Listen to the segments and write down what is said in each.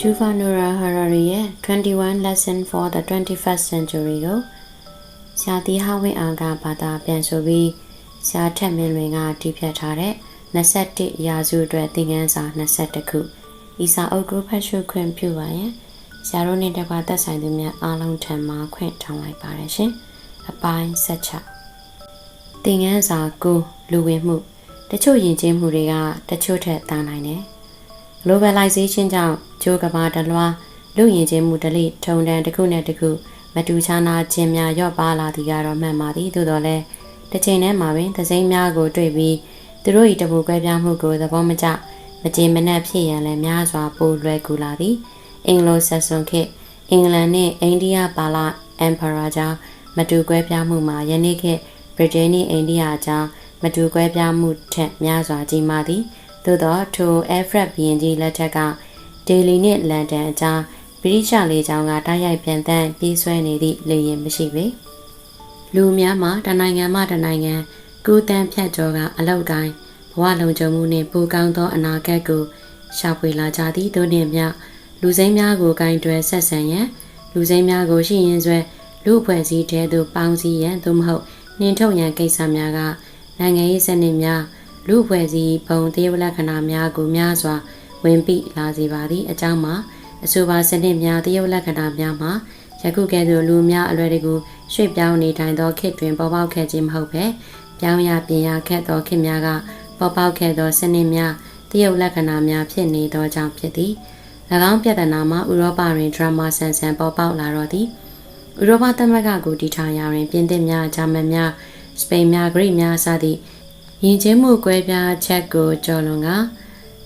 Yuval Harari ရဲ့21 Lesson for the 21st Century ကိုဆရာတီဟဝင်းအောင်ကဘာသာပြန်ဆိုပြီးဆရာထက်မင်းလွင်ကတည်ဖြတ်ထားတဲ့21ရာစုအတွက်သင်ခန်းစာ22ခုဤစာအုပ်ကိုဖတ်ရှုခွင့်ပြုပါရန်ဆရာတို့နဲ့တကွာသက်ဆိုင်သူများအားလုံးထံမှခွင့်ထောင်လိုက်ပါတယ်ရှင်အပိုင်းဆက်ချသင်ခန်းစာကိုလူဝင်မှုတချို့ယဉ်ကျေးမှုတွေကတချို့ထက်သာနိုင်တယ် globalization ကြောင့်ဂျိုးကဘာတလွားလူယဉ်ကျေးမှုဒလိထုံတန်တစ်ခုနဲ့တစ်ခုမတူခြားနာခြင်းများရော့ပါလာသည်ကတော့မှန်ပါသည်သို့တော်လည်းတစ်ချိန်တည်းမှာပင်သစိမ်းများကိုတွေ့ပြီးသူတို့၏တပူကွဲပြားမှုကိုသဘောမကျမကြေမနက်ဖြစ်ရန်လည်းများစွာပိုလွယ်ကူလာသည်အင်္ဂလိုဆက်ဆွန်ခေတ်အင်္ဂလန်နှင့်အိန္ဒိယပါလာအမ်ပါရာကြားမတူကွဲပြားမှုမှာယနေ့ခေတ်ဗြိတိန်နှင့်အိန္ဒိယကြားမတူကွဲပြားမှုထက်များစွာကြီးမားသည် သို့သောထိုအဲဖရက်ဘီယင်ကြီးလက်ထက်ကဒေလီနှင့်လန်ဒန်အကြားဗြိတိရှလေကြောင်းကတိုက်ရိုက်ပြန်တန်းပြေးဆွဲနေသည့်လေယာဉ်မရှိပေလူများမှာတနိုင်ငံမှတနိုင်ငံကူးတန်းဖြတ်ကျော်ကအလောက်တိုင်းဘဝလုံခြုံမှုနှင့်ပူကောင်းသောအနာဂတ်ကိုရှာဖွေလာကြသည်တို့နှင့်မြလူစိမ်းများကိုကင်တွယ်ဆက်ဆံရန်လူစိမ်းများကိုရှိရင်ဆွဲလူအဖွဲ့အစည်းတဲသို့ပေါင်းစည်းရန်သို့မဟုတ်နှင်ထုတ်ရန်ကိစ္စများကနိုင်ငံရေးစနစ်များ လူဖွဲ့စည်းပုံတရားလက္ခဏာများကိုများစွာဝင်ပြီးလာစေပါသည့်အကြောင်းမှာအဆိုပါစနစ်များတရားလက္ခဏာများမှာယခုကဲ့သို့လူများအလွယ်တကူရွှေ့ပြောင်းနေထိုင်သောခေတ်တွင်ပေါ်ပေါက်ခဲ့ခြင်းမဟုတ်ပဲပြောင်းရပြင်ရခက်သောခေတ်များကပေါ်ပေါက်ခဲ့သောစနစ်များတရားလက္ခဏာများဖြစ်နေသောကြောင့်ဖြစ်သည်၎င်းပြဿနာမှာဥရောပတွင်ဒရမာဆန်ဆန်ပေါ်ပေါက်လာတော့သည်ဥရောပသမဂ္ဂကိုတည်ထောင်ရာတွင်ပြင်သစ်များဂျာမန်များစပိန်များဂရိများစသည့် ယဉ်ကျေးမှုကွဲပြားချက်ကိုကျော်လွန်က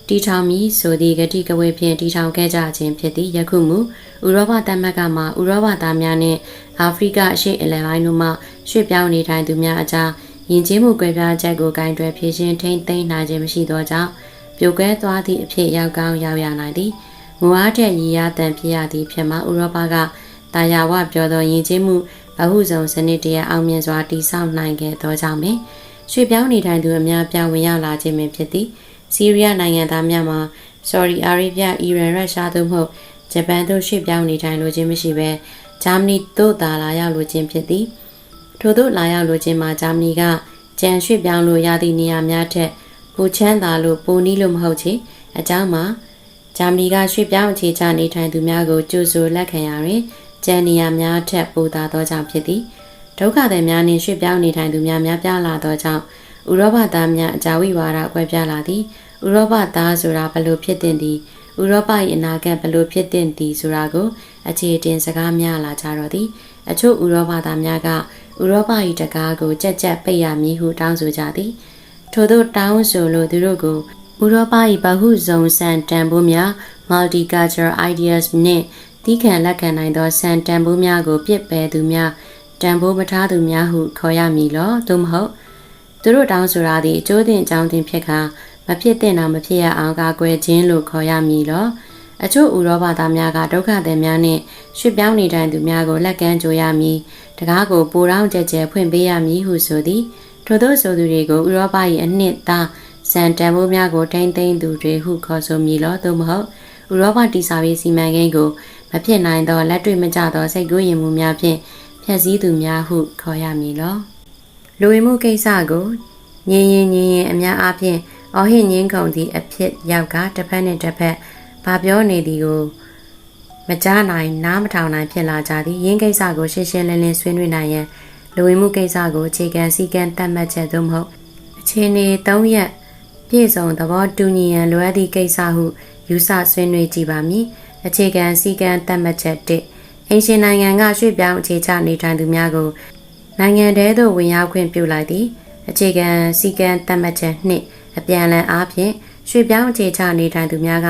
တီထောင်မီဆိုသည့်ဂတိကဝေဖြင့်တီထောင်ခဲ့ကြခြင်းဖြစ်သည့်ယခုမူဥရောပသမဂ္ဂမှဥရောပသားများနှင့်အာဖရိကအရှေ့အလယ်ပိုင်းတို့မှရွှေ့ပြောင်းနေထိုင်သူများအကြားယဉ်ကျေးမှုကွဲပြားချက်ကိုဂိုင်းတွယ်ဖြည့်ရှင်ထိမ့်သိမ်းနိုင်ခြင်းမရှိသောကြောင့်ပြိုကွဲသွားသည့်အဖြစ်ရောက်ကောင်းရောက်ရနိုင်သည်ငွားတဲ့ရည်ရတန်ဖြစ်ရသည့်ဖြစ်မှာဥရောပကတာယာဝပြောသောယဉ်ကျေးမှုဗဟုဇုံစနစ်တရအောင်မြင်စွာတည်ဆောက်နိုင်ခဲ့သောကြောင့်ပင် ရွှေပြောင်းနေထိုင်သူအများပြောင်းဝင်ရောက်လာခြင်းပင်ဖြစ်သည်စီးရီးယားနိုင်ငံသားများမှာဆော်ဒီအာရေဗျအီရန်ရုရှားသို့မဟုတ်ဂျပန်သို့ရွှေပြောင်းနေထိုင်လိုခြင်းမရှိဘဲဂျာမနီသို့သာလာရောက်လိုခြင်းဖြစ်သည်ထို့သို့လာရောက်လိုခြင်းမှာဂျာမနီကကြံရွှေပြောင်းလို့ရသည့်နေရာများထက်ပူချမ်းသာလို့ပူနီးလို့မဟုတ်ချေအကြောင်းမှာဂျာမနီကရွှေပြောင်းအခြေချနေထိုင်သူများကိုကြိုဆိုလက်ခံရာတွင်ကျန်နေရာများထက်ပိုသာသောကြောင့်ဖြစ်သည် ဒုက္ခသည်များနှင့်ရွှေ့ပြောင်းနေထိုင်သူများများပြားလာသောကြောင့်ဥရောပသားများအကြာဝိဝါဒကွဲပြားလာသည်ဥရောပသားဆိုတာဘလို့ဖြစ်တင်သည်ဥရောပ၏အနာဂတ်ဘလို့ဖြစ်တင်သည်ဆိုတာကိုအခြေတင်စကားများလာကြတော့သည်အချို့ဥရောပသားများကဥရောပ၏တကားကိုကြက်ကြက်ပိတ်ရမည်ဟုတောင်းဆိုကြသည်ထို့သောတောင်းဆိုလို့သူတို့ကိုဥရောပ၏ဗဟုဇုံစံတန်ဖိုးများ multicultural ideas နှင့်တီးခံလက်ခံနိုင်သောစံတန်ဖိုးများကိုပြစ်ပယ်သူများ တန်ဖိုးမထားသူများဟုခေါ်ရမည်လောသို့မဟုတ်သူတို့တောင်းဆိုတာသည်အကျိုးတင်အကြောင်းတင်ဖြစ်ခါမဖြစ်တဲ့အောင်မဖြစ်ရအောင်ကာကွယ်ခြင်းလို့ခေါ်ရမည်လောအချို့ဥရောပသားများကဒုက္ခသည်များနှင့်ရွှေ့ပြောင်းနေထိုင်သူများကိုလက်ကမ်းကြိုရမည်တကားကိုပိုတောင်းကြဲကြဲဖွင့်ပေးရမည်ဟုဆိုသည်ထို့သောဆိုသူတွေကိုဥရောပ၏အနှစ်သားစံတန်ဖိုးများကိုထိမ့်သိမ်းသူတွေဟုခေါ်ဆိုမည်လောသို့မဟုတ်ဥရောပတိစာရေးစီမံကိန်းကိုမဖြစ်နိုင်သောလက်တွေ့မကျသောစိတ်ကူးရင်မှုများဖြင့် ဖြည့်ဆည်းသူများဟုခေါ်ရမည်လောလူဝင်မှုကိစ္စကိုညင်ရင်ညင်ရင်အများအားဖြင့်အော်ဟစ်ငင်းကုန်သည့်အဖြစ်ရောက်ကတစ်ဖက်နဲ့တစ်ဖက်ဘာပြောနေသည်ကိုမကြားနိုင်နားမထောင်နိုင်ဖြစ်လာကြသည်ရင်းကိစ္စကိုရှင်းရှင်းလင်းလင်းဆွေးနွေးနိုင်ရန်လူဝင်မှုကိစ္စကိုအခြေခံစည်းကမ်းတတ်မှတ်ချက်သို့မဟုတ်အခြေအနေ၃ရက်ပြည့်စုံသဘောတူညီရန်လိုအပ်သည့်ကိစ္စဟုယူဆဆွေးနွေးကြည့်ပါမည်အခြေခံစည်းကမ်းတတ်မှတ်ချက်၁ အင်ရှင်နိုင်ငံကရွှေ့ပြောင်းအခြေချနေထိုင်သူများကိုနိုင်ငံတဲသို့ဝင်ရောက်ခွင့်ပြုလိုက်သည်အခြေခံစည်းကမ်းတတ်မှတ်ချက်နှင့်အပြန်အလှန်အားဖြင့်ရွှေ့ပြောင်းအခြေချနေထိုင်သူများက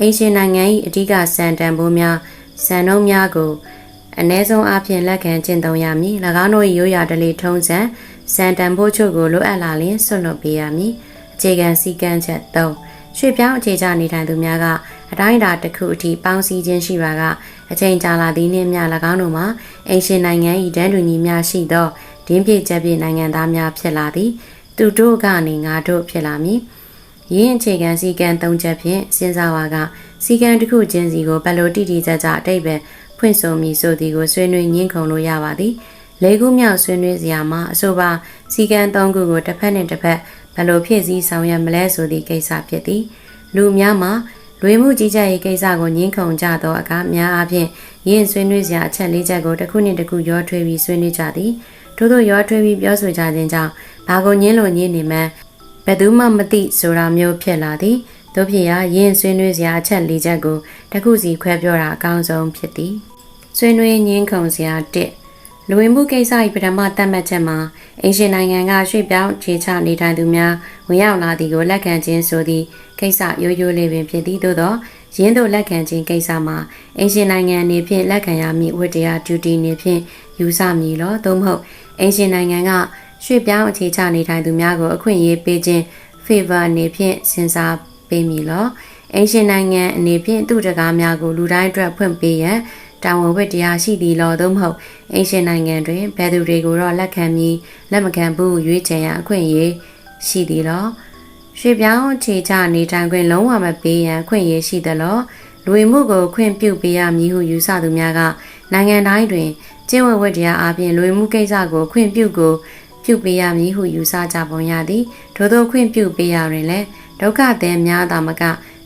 အင်ရှင်နိုင်ငံ၏အဓိကစံတန်ဖိုးများစံနှုန်းများကိုအ ਨੇ ဆုံးအားဖြင့်လက်ခံကျင့်သုံးရမည်၎င်းတို့၏ရိုးရာဓလေ့ထုံးစံစံတန်ဖိုးချုပ်ကိုလိုအပ်လာလျှင်ဆွတ်လွတ်ပေးရမည်အခြေခံစည်းကမ်းချက်၃ရွှေ့ပြောင်းအခြေချနေထိုင်သူများကအတိုင်းအတာတစ်ခုအထိပေါင်းစည်းခြင်းရှိပါက အချိန်ကြာလာသည့်နှင့်မျှ၎င်းတို့မှာအင်ရှင်နိုင်ငံ၏ဒန်းတူညီများရှိသောဒင်းပြည့်ချက်ပြည့်နိုင်ငံသားများဖြစ်လာသည်သူတို့ကနေငါတို့ဖြစ်လာမည်ရင်းအခြေခံစည်းကမ်း၃ချက်ဖြင့်စဉ်းစားပါကစီကံတစ်ခုချင်းစီကိုဘယ်လိုတိတိကျကျအတိတ်ပဲဖွင့်ဆိုမိဆိုသည်ကိုဆွေးနွေးညှင်းခုန်လို့ရပါသည်လေးခုမြောက်ဆွေးနွေးစရာမှာအဆိုပါစီကံ၃ခုကိုတစ်ဖက်နဲ့တစ်ဖက်ဘယ်လိုဖြည့်ဆည်းဆောင်ရွက်မလဲဆိုသည့်ကိစ္စဖြစ်သည်လူများမှာ လွေမှုကြီးကြပ်ရေးကိစ္စကိုညှင်းခုန်ကြသောအခါများအားဖြင့်ရင်းဆွေးနွေးစရာအချက်လေးချက်ကိုတစ်ခုနှင့်တစ်ခုရောထွေးပြီးဆွေးနွေးကြသည်ထို့သောရောထွေးပြီးပြောဆိုကြခြင်းကြောင့်ဘာကိုညင်းလို့ညင်းနေမှန်းဘယ်သူမှမသိဆိုတာမျိုးဖြစ်လာသည်တို့ဖြစ်ရာရင်းဆွေးနွေးစရာအချက်လေးချက်ကိုတစ်ခုစီခွဲပြောတာအကောင်းဆုံးဖြစ်သည်ဆွေးနွေးညင်းခုန်စရာတစ်လူဝင်မှုကိစ္စ၏ပထမတတ်မှတ်ချက်မှာအင်ရှင်နိုင်ငံကရွှေ့ပြောင်းခြေချနေထိုင်သူများဝင်ရောက်လာသည်ကိုလက်ခံခြင်းဆိုသည့် ကိစ္စရိုးရိုးလေးပင်ဖြစ်သည်သို့သောရင်းတို့လက်ခံခြင်းကိစ္စမှာအင်ရှင်နိုင်ငံအနေဖြင့်လက်ခံရမည့်ဝတ္တရားဒျူတီအနေဖြင့်ယူဆမည်လောသို့မဟုတ်အင်ရှင်နိုင်ငံကရွှေ့ပြောင်းအခြေချနေထိုင်သူများကိုအခွင့်အရေးပေးခြင်း favor အနေဖြင့်စဉ်းစားပေးမည်လောအင်ရှင်နိုင်ငံအနေဖြင့်သူ့တကားများကိုလူတိုင်းအတွက်ဖွင့်ပေးရန်တာဝန်ဝတ္တရားရှိသည်လောသို့မဟုတ်အင်ရှင်နိုင်ငံတွင်ဘယ်သူတွေကိုတော့လက်ခံပြီးလက်မခံဘူးရွေးချယ်ရန်အခွင့်အရေးရှိသည်လော ရွှေပြောင်းခြေချနေထိုင်ခွင့်လုံးဝမပေးရန်ခွင့်ရရှိသလောလူဝင်မှုကိုခွင့်ပြုပေးရမည်ဟုယူဆသူများကနိုင်ငံတိုင်းတွင်ကျင့်ဝတ်ဝတ္တရားအပြင်လူဝင်မှုကိစ္စကိုခွင့်ပြုကိုပြုပေးရမည်ဟုယူဆကြပုံရသည်ထို့သောခွင့်ပြုပေးရတွင်လည်းဒုက္ခသည်များသာမက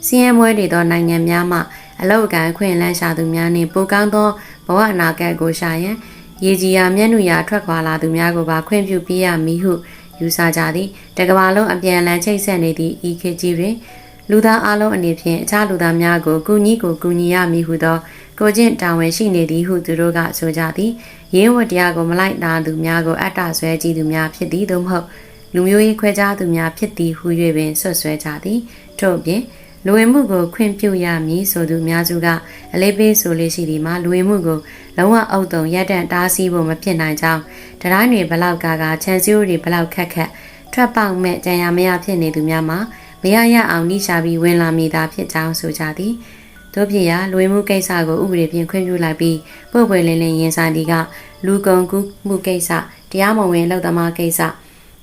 စီးရဲမွဲတွေသောနိုင်ငံများမှအလောက်ကန်ခွင့်လန်းရှာသူများနှင့်ပိုကောင်းသောဘဝအနာဂတ်ကိုရှာရန်ရေကြီးရာမျက်နှာရာထွက်ခွာလာသူများကိုပါခွင့်ပြုပေးရမည်ဟု ယူဆကြသည်တကဘာလုံးအပြန်အလှန်ချိတ်ဆက်နေသည့်ဤခေတ်ကြီးတွင်လူသားအလုံးအနေဖြင့်အခြားလူသားများကိုကုညီကိုကုညီရမည်ဟုသောကိုချင်းတာဝန်ရှိနေသည်ဟုသူတို့ကဆိုကြသည်ရင်းဝတ်တရားကိုမလိုက်နာသူများကိုအတ္တဆွဲကြည့်သူများဖြစ်သည်သို့မဟုတ်လူမျိုးရေးခွဲခြားသူများဖြစ်သည်ဟု၍ပင်ဆွဆွဲကြသည်ထို့ပြင်လူဝင်မှုကိုခွင့်ပြုရမည်ဆိုသူအများစုကအလေးပေးဆိုလေးရှိသည်မှာလူဝင်မှုကို လုံးဝအုပ်တုံရက်တန့်တားဆီးဖို့မဖြစ်နိုင်ကြောင်းတတိုင်းတွေဘလောက်ကာကချန်စီယိုတွေဘလောက်ခက်ခက်ထွက်ပေါက်မဲ့ကြံရမရဖြစ်နေသူများမှာမရရအောင်နှိရှာပြီးဝင်လာမိတာဖြစ်ကြောင်းဆိုကြသည်တို့ဖြစ်ရာလူဝင်မှုကိစ္စကိုဥပဒေဖြင့်ခွင့်ပြုလိုက်ပြီးပုတ်ပွေလင်းလင်းရင်ဆိုင်ဒီကလူကုန်ကူးမှုကိစ္စတရားမဝင်လောက်သမားကိစ္စ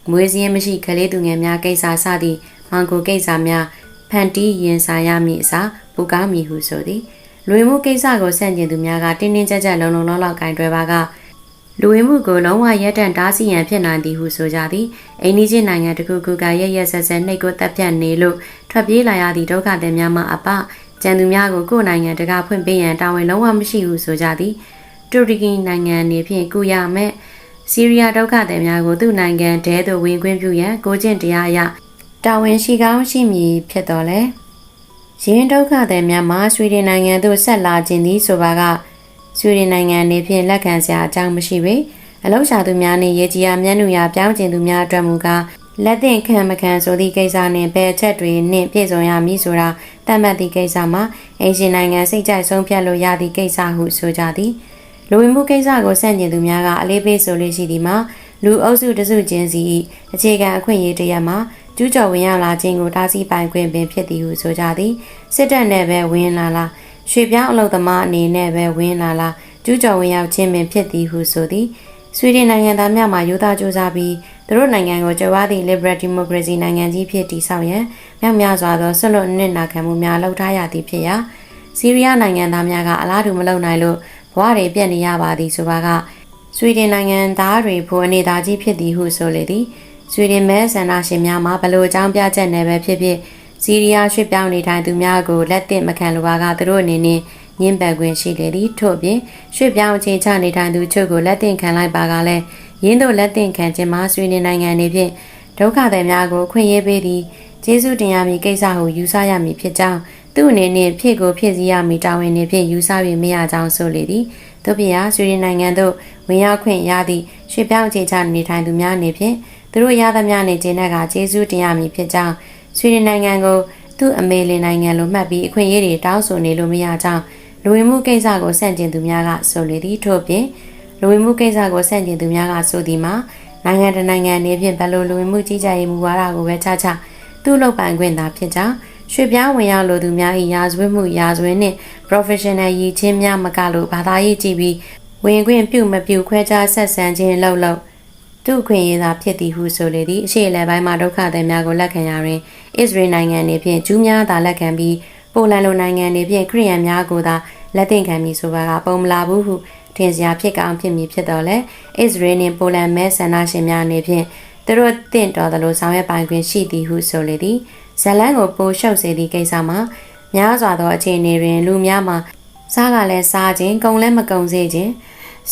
မွေးစည်းမရှိကလေးသူငယ်များကိစ္စစသည့်မောင်ကိုကိစ္စများဖန်တီးရင်ဆိုင်ရမည့်အစားပူကားမည်ဟုဆိုသည် လူဝင်မှုကိစ္စကိုဆန့်ကျင်သူများကတင်းတင်းကြပ်ကြပ်လုံလုံလောက်လောက်ကင်တွယ်ပါကလူဝင်မှုကိုလုံးဝရက်တန့်တားဆီးရန်ဖြစ်နိုင်သည်ဟုဆိုကြသည်အိန္ဒိချင်းနိုင်ငံတခုခုကရရဆက်ဆက်နှိတ်ကိုတပ်ပြတ်နေလို့ထွက်ပြေးလာရသည့်ဒုက္ခသည်များမှအပကျန်သူများကိုကိုယ်နိုင်ငံတကာဖွင့်ပေးရန်တာဝန်လုံးဝမရှိဟုဆိုကြသည်တူရကီနိုင်ငံနေဖြင့်ကုရမဲ့ဆီးရီးယားဒုက္ခသည်များကိုသူ့နိုင်ငံတဲသို့ဝင်ခွင့်ပြုရန်ကိုကျင့်တရားအရတာဝန်ရှိကောင်းရှိမည်ဖြစ်တော်လဲ ရင်းဒုက္ခသည်များမှာဆွေဒင်နိုင်ငံသို့ဆက်လာခြင်းသည်ဆိုပါကဆွေဒင်နိုင်ငံနေဖြင့်လက်ခံစရာအကြောင်းမရှိပေအလောက်ရှာသူများနှင့်ရေကြီးရာမျက်နှာရာပြောင်းကျင်သူများအတွက်မူကားလက်သင့်ခံမခံဆိုသည့်ကိစ္စနှင့်ဘယ်အချက်တွေနှင့်ပြည့်စုံရမည်ဆိုတာတတ်မှတ်သည့်ကိစ္စမှာအင်ရှင်နိုင်ငံစိတ်ကြိုက်ဆုံးဖြတ်လို့ရသည့်ကိစ္စဟုဆိုကြသည်လူဝင်မှုကိစ္စကိုဆန့်ကျင်သူများကအလေးပေးဆိုလို့ရှိသည်မှာလူအုပ်စုတစုချင်းစီအခြေခံအခွင့်အရေးတရက်မှာ ကျူးကျော်ဝင်ရောက်လာခြင်းကိုတားဆီးပိုင်ခွင့်ပင်ဖြစ်သည်ဟုဆိုကြသည်စစ်တပ်နဲ့ပဲဝင်လာလာရွှေပြောင်းအလုပ်သမားအနေနဲ့ပဲဝင်လာလာကျူးကျော်ဝင်ရောက်ခြင်းပင်ဖြစ်သည်ဟုဆိုသည်ဆွေဒင်နိုင်ငံသားများမှယူသားကြိုးစားပြီးသူတို့နိုင်ငံကိုကြွားသည့် liberal democracy နိုင်ငံကြီးဖြစ်တည်ဆောက်ရန်မြောက်များစွာသောဆွလွတ်နစ်နာခံမှုများလှုပ်ထားရသည်ဖြစ်ရာဆီးရီးယားနိုင်ငံသားများကအလားတူမလုပ်နိုင်လို့ဘဝတွေပြတ်နေရပါသည်ဆိုပါကဆွေဒင်နိုင်ငံသားတွေဖို့အနေသားကြီးဖြစ်သည်ဟုဆိုလေသည် ဆွေဒင်မဲဆန္ဒရှင်များမှာဘလို့အကြောင်းပြချက်နဲ့ပဲဖြစ်ဖြစ်စီးရီးယားရွှေ့ပြောင်းနေထိုင်သူများကိုလက်သင့်မခံလိုပါကသူတို့အနေနဲ့ညှင်းပယ်ခွင့်ရှိလေသည်ထို့ပြင်ရွှေ့ပြောင်းအခြေချနေထိုင်သူချုပ်ကိုလက်သင့်ခံလိုက်ပါကလည်းရင်းတို့လက်သင့်ခံခြင်းမှာဆွေးနွေးနိုင်ငံတွေဖြင့်ဒုက္ခသည်များကိုခွင့်ရေးပေးသည်ကျေးဇူးတင်ရမည်ကိစ္စဟုယူဆရမည်ဖြစ်ကြောင်းသူ့အနေနဲ့ဖြစ်ကိုဖြစ်စည်းရမည်တာဝန်တွေဖြင့်ယူဆ၍မရကြောင်းဆိုလေသည်တို့ပြရာဆွေဒင်နိုင်ငံသို့ဝင်ရောက်ခွင့်ရသည့်ရွှေ့ပြောင်းအခြေချနေထိုင်သူများအနေဖြင့် သူတို့ရသမျှနှင့်ကျင်းတဲ့ကကျေးဇူးတင်ရမည်ဖြစ်ကြောင်းဆွေဒင်နိုင်ငံကိုသူ့အမေလင်နိုင်ငံလိုမှတ်ပြီးအခွင့်အရေးတွေတောင်းဆိုနေလို့မရကြောင်းလူဝင်မှုကိစ္စကိုဆန့်ကျင်သူများကဆိုလေသည်ထို့ပြင်လူဝင်မှုကိစ္စကိုဆန့်ကျင်သူများကဆိုသည်မှာနိုင်ငံတကာနိုင်ငံအနေဖြင့်ဘယ်လိုလူဝင်မှုကြီးကြပ်ရေးမူဝါဒကိုပဲချချသူ့လုပ်ပိုင်ခွင့်သာဖြစ်ကြောင်းရွှေပြောင်းဝင်ရောက်လိုသူများ၏ရာဇဝတ်မှုရာဇဝတ်နှင့် professional ရည်ချင်းများမကလို့ဘာသာရေးကြည့်ပြီးဝင်ခွင့်ပြုမပြုခွဲခြားဆက်ဆံခြင်းလောက်လောက် သူ့ခွင့်ရသာဖြစ်သည်ဟုဆိုလေသည်အရှိအလယ်ပိုင်းမှာဒုက္ခသည်များကိုလက်ခံရတွင်အစ္စရေးနိုင်ငံနေဖြင့်ဂျူးများသာလက်ခံပြီးပိုလန်လိုနိုင်ငံတွေဖြင့်ခရီးယန်များကိုသာလက်သင့်ခံမည်ဆိုပါကပုံမလာဘူးဟုထင်စရာဖြစ်ကောင်းဖြစ်မည်ဖြစ်တော်လဲအစ္စရေးနှင့်ပိုလန်မဲဆန္ဒရှင်များအနေဖြင့်သူတို့တင့်တော်သလိုဆောင်ရွက်ပိုင်ခွင့်ရှိသည်ဟုဆိုလေသည်ဇလန်းကိုပိုရှုပ်စေသည့်ကိစ္စမှာများစွာသောအခြေအနေတွင်လူများမှာစားကလည်းစားခြင်းကုံလည်းမကုံစေခြင်း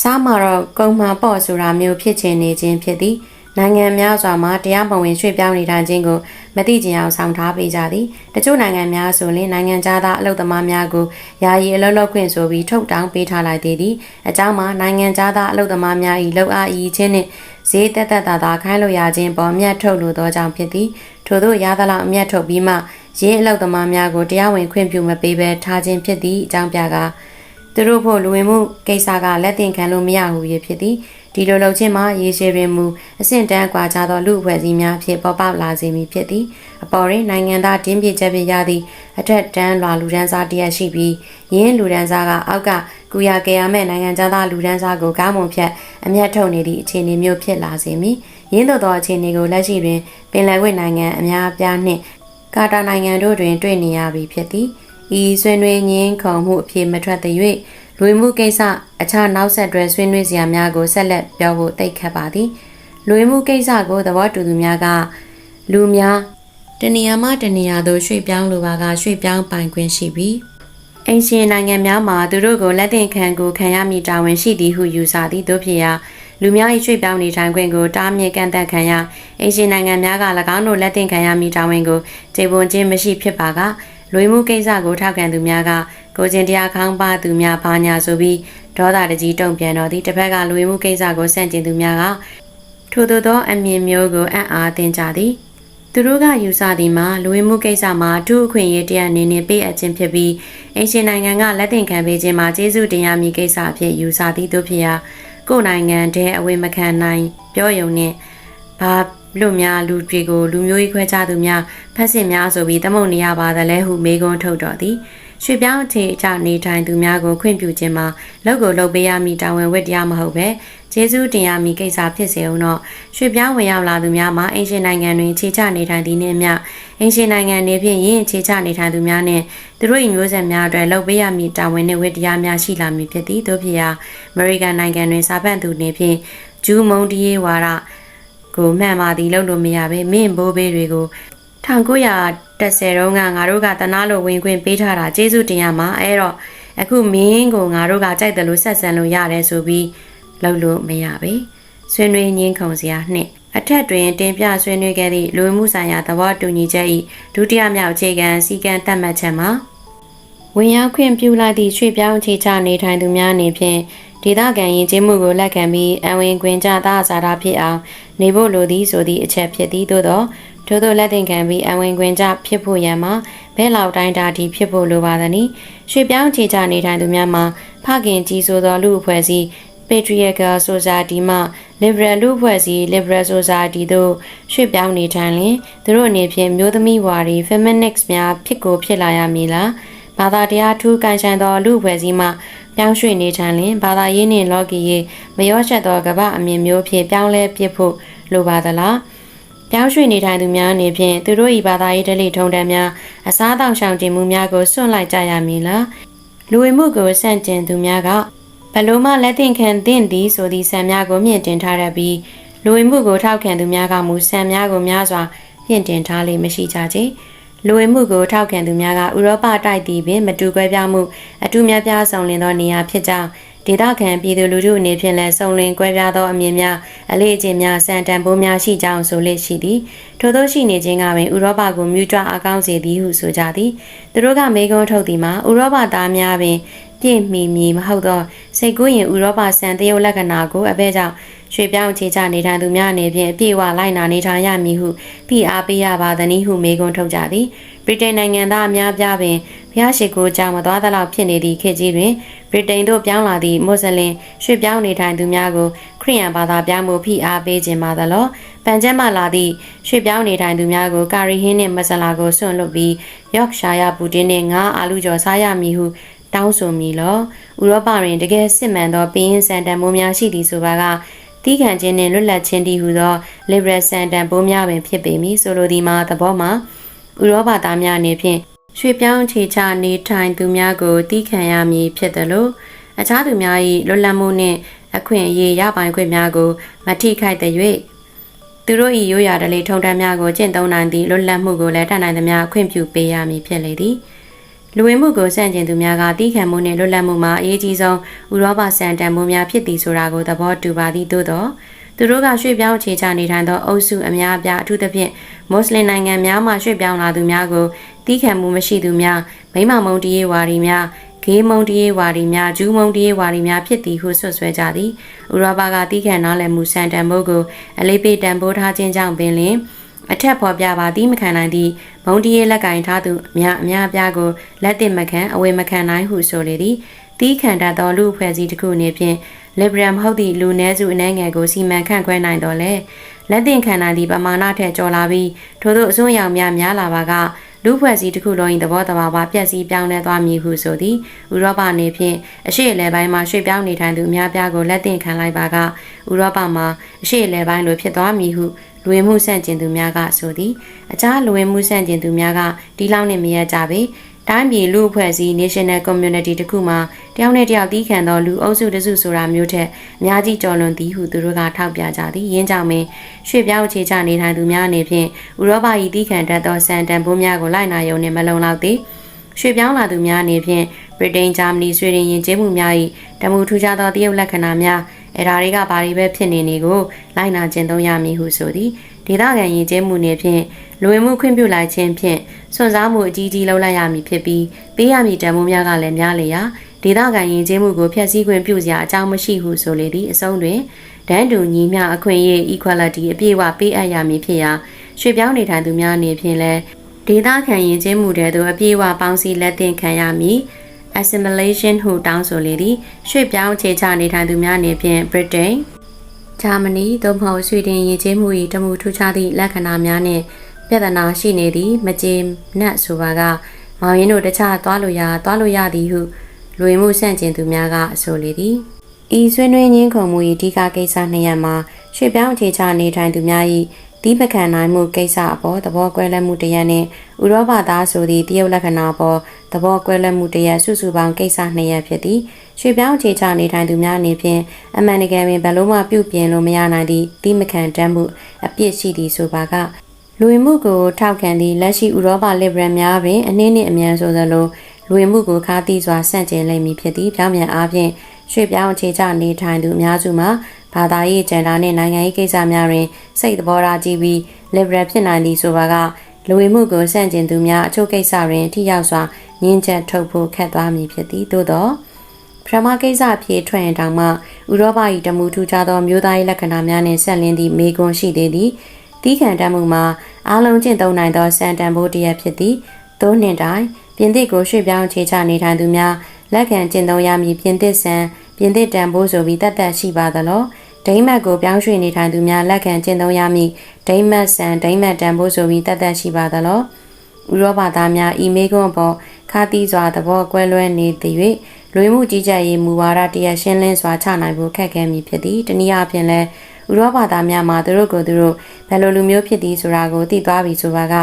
စားမှာတော့ကုံမှာပေါ့ဆိုတာမျိုးဖြစ်ချင်နေခြင်းဖြစ်သည်နိုင်ငံများစွာမှာတရားမဝင်ရွှေ့ပြောင်းနေထိုင်ခြင်းကိုမသိကြအောင်ဆောင်ထားပေးကြသည်တချို့နိုင်ငံများဆိုရင်နိုင်ငံသားအလုပ်သမားများကိုယာယီအလုပ်လုပ်ခွင့်ဆိုပြီးထုတ်တောင်းပေးထားလိုက်သေးသည်အကြောင်းမှာနိုင်ငံသားအလုပ်သမားများ၏လောက်အားအီခြင်းနှင့်ဈေးတက်တက်တာတာခိုင်းလို့ရခြင်းပေါ်မြတ်ထုတ်လိုသောကြောင့်ဖြစ်သည်ထို့သောရသလောက်အမျက်ထုတ်ပြီးမှရင်းအလုပ်သမားများကိုတရားဝင်ခွင့်ပြုမပေးဘဲထားခြင်းဖြစ်သည့်အကြောင်းပြကား သူတို့ဖို့လူဝင်မှုကိစ္စကလက်တင်ခံလို့မရဟုရဖြစ်သည်ဒီလိုလုပ်ခြင်းမှာရေရှည်တွင်မူအဆင့်တန်းကွာခြားသောလူအဖွဲ့အစည်းများဖြင့်ပေါ်ပေါက်လာစေမည်ဖြစ်သည်အပေါ်တွင်နိုင်ငံသားတင်းပြည့်ချက်ပြရသည့်အထက်တန်းလွာလူဒန်းစားတရက်ရှိပြီးရင်းလူဒန်းစားကအောက်ကကူရကေရမဲ့နိုင်ငံသားလူဒန်းစားကိုကောင်းမွန်ဖြတ်အမျက်ထုတ်နေသည့်အခြေအနေမျိုးဖြစ်လာစေမည်ရင်းသောသောအခြေအနေကိုလက်ရှိတွင်ပင်လယ်ကွေ့နိုင်ငံအများအပြားနှင့်ကာတာနိုင်ငံတို့တွင်တွေ့နေရပြီဖြစ်သည် ဤဆွေးနွေးငင်းခုံမှုအဖြစ်မထွက်သ၍လူဝင်မှုကိစ္စအခြားနောက်ဆက်တွဲဆွေးနွေးစရာများကိုဆက်လက်ပြောဖို့တိတ်ခတ်ပါသည်လူဝင်မှုကိစ္စကိုသဘောတူသူများကလူများတနေရာမှတနေရာသို့ရွှေ့ပြောင်းလိုပါကရွှေ့ပြောင်းပိုင်ခွင့်ရှိပြီးအင်ရှင်နိုင်ငံများမှာသူတို့ကိုလက်သင့်ခံကိုခံရမည်တာဝန်ရှိသည်ဟုယူဆသည်တို့ဖြစ်ရာလူများ၏ရွှေ့ပြောင်းနေထိုင်ခွင့်ကိုတားမြစ်ကန့်သက်ခံရအင်ရှင်နိုင်ငံများက၎င်းတို့လက်သင့်ခံရမည်တာဝန်ကိုခြေပွန်ခြင်းမရှိဖြစ်ပါက လူမှုကိစ္စကိုထောက်ခံသူများကကိုကျင်တရားခေါင်းပါသူများဘာညာဆိုပြီးဒေါသတကြီးတုံ့ပြန်တော်သည်တစ်ဖက်ကလူမှုကိစ္စကိုဆန့်ကျင်သူများကထို့သောသောအမြင်မျိုးကိုအံ့အားသင်ကြသည်သူတို့ကယူဆသည်မှာလူဝင်မှုကိစ္စမှာအထူးအခွင့်အရေးတရားအနေနဲ့ပေးအပ်ခြင်းဖြစ်ပြီးအင်ရှင်နိုင်ငံကလက်သင့်ခံပေးခြင်းမှာကျေးဇူးတင်ရမည်ကိစ္စအဖြစ်ယူဆသည်တို့ဖြစ်ရာကိုယ်နိုင်ငံတည်းအဝေမခံနိုင် ပြောယုံနဲ့ဘာ လူများလူတွေကိုလူမျိုးရေးခွဲခြားသူများဖက်စစ်များဆိုပြီးတမုတ်နေရပါသလဲဟုမေးခွန်းထုတ်တော်သည်ရွှေပြောင်းအခြေအချနေထိုင်သူများကိုခွင့်ပြုခြင်းမှာလောက်ကိုလုပ်ပေးရမည်တာဝန်ဝတ္တရားမဟုတ်ပဲကျေးဇူးတင်ရမည်ကိစ္စဖြစ်စေအောင်တော့ရွှေပြောင်းဝင်ရောက်လာသူများမှာအင်ရှင်နိုင်ငံတွင်ခြေချနေထိုင်သည်နှင့်မျှအင်ရှင်နိုင်ငံတွေဖြင့်ရင်းခြေချနေထိုင်သူများနှင့်သူတို့၏မျိုးဆက်များအတွက်လုပ်ပေးရမည်တာဝန်နှင့်ဝတ္တရားများရှိလာမည်ဖြစ်သည်တို့ဖြစ်ရာအမေရိကန်နိုင်ငံတွင်စာဖတ်သူနေဖြင့်ဂျူးမုံတီးရေးဝါဒ ကိုမှန်ပါသည်လို့လို့မရပဲမင်းဘိုးဘေးတွေကို1910တုန်းကငါတို့ကတနာလိုဝင်ခွင့်ပေးထားတာကျေးဇူးတင်ရမှာအဲ့တော့အခုမင်းကိုငါတို့ကကြိုက်တယ်လို့ဆက်ဆံလို့ရတယ်ဆိုပြီးလုပ်လို့မရပဲဆွေးနွေးငင်းခုန်စရာနှစ်အထက်တွင်တင်ပြဆွေးနွေးခဲ့သည့်လူမှုဆိုင်ရာသဘောတူညီချက်၏ဒုတိယမြောက်အခြေခံစည်းကမ်းသတ်မှတ်ချက်မှာဝင်ရောက်ခွင့်ပြုလိုက်သည့်ရွှေ့ပြောင်းခြေချနေထိုင်သူများအနေဖြင့် ဒေသခံရင်ကျေးမှုကိုလက်ခံပြီးအဝင်ခွင်ကြသာစာတာဖြစ်အောင်နေဖို့လိုသည်ဆိုသည့်အချက်ဖြစ်သည်သို့သောထို့သောလက်သင်ခံပြီးအဝင်ခွင်ကြဖြစ်ဖို့ရန်မှာဘဲလောက်တိုင်းတာတီဖြစ်ဖို့လိုပါသနည်းရွှေပြောင်းခြေချနေထိုင်သူများမှာဖခင်ကြီးဆိုသောလူအဖွဲ့အစည်း Patriarchal Society မှ Liberal လူအဖွဲ့အစည်း Liberal Society တို့ရွှေ့ပြောင်းနေထိုင်လင်သူတို့အနေဖြင့်မျိုးသမီးဝါဒီ Feminists များဖြစ်ကိုဖြစ်လာရမည်လားဘာသာတရားထူးကန်ဆိုင်သောလူအဖွဲ့အစည်းမှ ပြောင်းရွှေ့နေထိုင်လင်ဘာသာရေးနှင့်လော်ဂီရေးမရောချက်သောကမ္ဘာအမြင်မျိုးဖြင့်ပြောင်းလဲပြစ်ဖို့လိုပါသလားပြောင်းရွှေ့နေထိုင်သူများအနေဖြင့်သူတို့၏ဘာသာရေးဓလေ့ထုံးတမ်းများအစားအသောက်ရှောင်ကျဉ်မှုများကိုစွန့်လိုက်ကြရမည်လားလူဝင်မှုကိုဆန့်ကျင်သူများကဘလို့မှလက်သင့်ခံသင့်သည်ဆိုသည့်ဆံများကိုမြင့်တင်ထားရပြီးလူဝင်မှုကိုထောက်ခံသူများကမူဆံများကိုများစွာမြင့်တင်ထားလေမရှိကြကြ လူဝင်မှုကိုထောက်ခံသူများကဥရောပတိုက်သည်ပင်မတူကွဲပြားမှုအတူများပြားဆောင်လင်သောနေရာဖြစ်ကြောင်းဒေသခံပြည်သူလူထုအနေဖြင့်လည်းစုံလင်ကွဲပြားသောအမြင်များအလေးအကျင့်များစံတန်ဖိုးများရှိကြောင်းဆိုလက်ရှိသည်ထို့သောရှိနေခြင်းကပင်ဥရောပကိုမြူတွအကောင်းစေသည်ဟုဆိုကြသည်သူတို့ကမေကွန်းထုတ်သည်မှာဥရောပသားများပင်ပြည့်မီမီမဟုတ်သောစိတ်ကူးရင်ဥရောပစံတရုတ်လက္ခဏာကိုအပဲကြောင့် ရွှေပြောင်းခြေချနေထိုင်သူများအနေဖြင့်အပြည့်အဝလိုက်နာနေထိုင်ရမည်ဟုဖိအားပေးရပါသည်နည်းဟုမေကွန်းထုတ်ကြသည်ဗြိတိန်နိုင်ငံသားအများပြားပင်ဘုရားရှိခိုးကြောင့်မသွားသလောက်ဖြစ်နေသည့်ခေတ်ကြီးတွင်ဗြိတိန်သို့ပြောင်းလာသည့်မွတ်စလင်ရွှေ့ပြောင်းနေထိုင်သူများကိုခရိယန်ဘာသာပြောင်းမှုဖိအားပေးခြင်းပါသလောပန်ကျက်မှလာသည့်ရွှေ့ပြောင်းနေထိုင်သူများကိုကာရီဟင်းနှင့်မဆလာကိုစွန့်လွတ်ပြီးယော့ရှာယာပူတင်နှင့်ငါးအာလူကျော်စားရမည်ဟုတောင်းဆိုမည်လောဥရောပတွင်တကယ်စစ်မှန်သောပင်းရင်စံတန်မိုးများရှိသည်ဆိုပါက တီးခံခြင်းနှင့်လွတ်လပ်ခြင်းတည်ဟူသော liberal စံတန်ပိုးများပင်ဖြစ်ပေမည်ဆိုလိုသည်မှာသဘောမှာဥရောပသားများအနေဖြင့်ရွှေပြောင်းခြေချနေထိုင်သူများကိုတီးခံရမည်ဖြစ်တယ်လို့အခြားသူများ၏လွတ်လပ်မှုနှင့်အခွင့်အရေးရပိုင်ခွင့်များကိုမထိခိုက်တဲ့၍သူတို့၏ရိုးရာဓလေ့ထုံးတမ်းများကိုကျင့်သုံးနိုင်သည့်လွတ်လပ်မှုကိုလည်းတတ်နိုင်သမျှခွင့်ပြုပေးရမည်ဖြစ်လေသည် လူဝင်မှုကိုစန့်ကျင်သူများကတီးခံမှုနှင့်လွတ်လပ်မှုမှာအရေးကြီးဆုံးဥရောပစံတန်မှုများဖြစ်သည်ဆိုတာကိုသဘောတူပါသည်သို့သောသူတို့ကရွှေ့ပြောင်းအခြေချနေထိုင်သောအုပ်စုအများအပြားအထူးသဖြင့်မွတ်စလင်နိုင်ငံများမှရွှေ့ပြောင်းလာသူများကိုတီးခံမှုမရှိသူများမိမမုံတရေဝါဒီများဂေးမုံတရေဝါဒီများဂျူးမုံတရေဝါဒီများဖြစ်သည်ဟုဆွဆွဲကြသည်ဥရောပကတီးခံနားလည်မှုစံတန်မှုကိုအလေးပေးတန်ဖိုးထားခြင်းကြောင့်ပင်လင် အထက်ဖော်ပြပါသည်မခံနိုင်သည့်မုံတရေလက်ကင်ထားသူအများအများအပြားကိုလက်တင်မခံအဝေမခံနိုင်ဟုဆိုလေသည်တီးခံတတ်သောလူအဖွဲ့အစည်းတစ်ခုအနေဖြင့် liberal မဟုတ်သည့်လူနည်းစုအနေငယ်ကိုစီမံခန့်ခွဲနိုင်တော်လဲလက်တင်ခံနိုင်သည့်ပမာဏထက်ကျော်လာပြီးထို့သောအစွန်းရောက်များများလာပါကလူဖွဲ့စည်းတစ်ခုလုံး၏သဘောတဘာဝပြည့်စည်ပြောင်းလဲသွားမည်ဟုဆိုသည်ဥရောပအနေဖြင့်အရှေ့အလယ်ပိုင်းမှာရွှေ့ပြောင်းနေထိုင်သူအများပြားကိုလက်တင်ခံလိုက်ပါကဥရောပမှာအရှေ့အလယ်ပိုင်းလိုဖြစ်သွားမည်ဟု လူဝင်မှုဆန့်ကျင်သူများကဆိုသည်အခြားလူဝင်မှုဆန့်ကျင်သူများကဒီလောက်နဲ့မရကြပေတိုင်းပြည်လူအဖွဲ့အစည်း National Community တခုမှာတယောက်နဲ့တယောက်တီးခံသောလူအုပ်စုတစုဆိုတာမျိုးထက်အများကြီးကျော်လွန်သည်ဟုသူတို့ကထောက်ပြကြသည်။ယင်းကြောင့်ပင်ရွှေ့ပြောင်းအခြေချနေထိုင်သူများအနေဖြင့်ဥရောပ၏တီးခံတတ်သောစံတန်ဖိုးများကိုလိုက်နာရုံနှင့်မလုံလောက်သည်။ရွှေ့ပြောင်းလာသူများအနေဖြင့်ဗြိတိန်၊ဂျာမနီ၊ဆွေဒင်ယဉ်ကျေးမှုများ၏တမူထူးခြားသောတရုတ်လက္ခဏာများ အဲဒါတွေကဘာတွေပဲဖြစ်နေနေကိုလိုက်နာကျင့်သုံးရမည်ဟုဆိုသည်ဒေသခံယဉ်ကျေးမှုနေဖြင့်လူဝင်မှုခွင့်ပြုလိုက်ခြင်းဖြင့်စွန့်စားမှုအကြီးကြီးလုပ်လိုက်ရမည်ဖြစ်ပြီးပေးရမည်တန်ဖိုးများကလည်းများလေရာဒေသခံယဉ်ကျေးမှုကိုဖျက်ဆီးခွင့်ပြုစရာအကြောင်းမရှိဟုဆိုလေသည့်အဆုံးတွင်ဒန်းတူညီမျှအခွင့်အရေး equality အပြည့်အဝပေးအပ်ရမည်ဖြစ်ရာရွှေ့ပြောင်းနေထိုင်သူများအနေဖြင့်လည်းဒေသခံယဉ်ကျေးမှုတွေသို့အပြည့်အဝပေါင်းစည်းလက်သင့်ခံရမည် assimilation ဟုတောင်းဆိုလေသည်ရွှေ့ပြောင်းခြေချနေထိုင်သူများအနေဖြင့် Britain ဂျာမနီသို့မဟုတ်ဆွီဒင်ယဉ်ကျေးမှု၏တမှုထူးခြားသည့်လက္ခဏာများနှင့်ပြဿနာရှိနေသည်မကြေနပ်ဆိုပါကမောင်ရင်တို့တခြားသွားလို့ရသွားလို့ရသည်ဟုလူဝင်မှုဆန့်ကျင်သူများကအဆိုလေသည်ဤဆွေးနွေးခြင်းခုံမှု၏အဓိကကိစ္စနှစ်ရပ်မှာရွှေ့ပြောင်းအခြေချနေထိုင်သူများ၏ ဒီပကံနိုင်မှုကိစ္စအပေါ်သဘောကွဲလွဲမှုတရက်နှင့်ဥရောပသားဆိုသည့်တရုတ်လက္ခဏာပေါ်သဘောကွဲလွဲမှုတရက်စုစုပေါင်းကိစ္စနှစ်ရပ်ဖြစ်သည်ရွှေ့ပြောင်းအခြေချနေထိုင်သူများအနေဖြင့်အမှန်တကယ်ပင်ဘယ်လိုမှပြုပြင်လို့မရနိုင်သည့်ဒီမခံတမ်းမှုအပြစ်ရှိသည်ဆိုပါကလူဝင်မှုကိုထောက်ခံသည့်လက်ရှိဥရောပလစ်ဘရယ်များပင်အနည်းနှင့်အမြန်ဆိုသလိုလူဝင်မှုကိုခါးသီးစွာဆန့်ကျင်လိမ့်မည်ဖြစ်သည်ပြောင်းပြန်အားဖြင့်ရွှေ့ပြောင်းအခြေချနေထိုင်သူအများစုမှာ ဘာသာရေးကျန်တာနှင့်နိုင်ငံရေးကိစ္စများတွင်စိတ်သဘောထားကြီးပြီး liberal ဖြစ်နိုင်သည်ဆိုပါကလူဝင်မှုကိုဆန့်ကျင်သူများအချို့ကိစ္စတွင်ထိရောက်စွာငင်းချက်ထုတ်ဖို့ခက်သွားမည်ဖြစ်သည်သို့သောပထမကိစ္စဖြေထွက်ရင်တောင်မှဥရောပ၏တမူထူးခြားသောမျိုးသားရေးလက္ခဏာများနှင့်ဆက်လင်းသည့်မေကွန်ရှိသေးသည်တီးခံတတ်မှုမှာအားလုံးကျင့်သုံးနိုင်သောစံတန်ဖိုးတစ်ရပ်ဖြစ်သည်သို့နှင့်တိုင်ပြင်သစ်ကိုရွှေ့ပြောင်းခြေချနေထိုင်သူများလက်ခံကျင့်သုံးရမည်ပြင်သစ်စံ ပြင်သစ်တန်ဖိုးဆိုပြီးတတ်တတ်ရှိပါသလောဒိမတ်ကိုပြောင်းရွှေ့နေထိုင်သူများလက်ခံကျင့်သုံးရမည်ဒိမတ်စံဒိမတ်တန်ဖိုးဆိုပြီးတတ်တတ်ရှိပါသလောဥရောပသားများဤမေကွန်ပေါ်ခါတီးစွာသဘောကွဲလွဲနေသည်၍လွေမှုကြီးကြပ်ရေးမူဝါဒတရရှင်းလင်းစွာချနိုင်ဖို့ခက်ခဲမည်ဖြစ်သည်တနည်းအားဖြင့်လည်းဥရောပသားများမှာသူတို့ကိုယ်သူတို့ဘယ်လိုလူမျိုးဖြစ်သည်ဆိုတာကိုသိသွားပြီဆိုပါက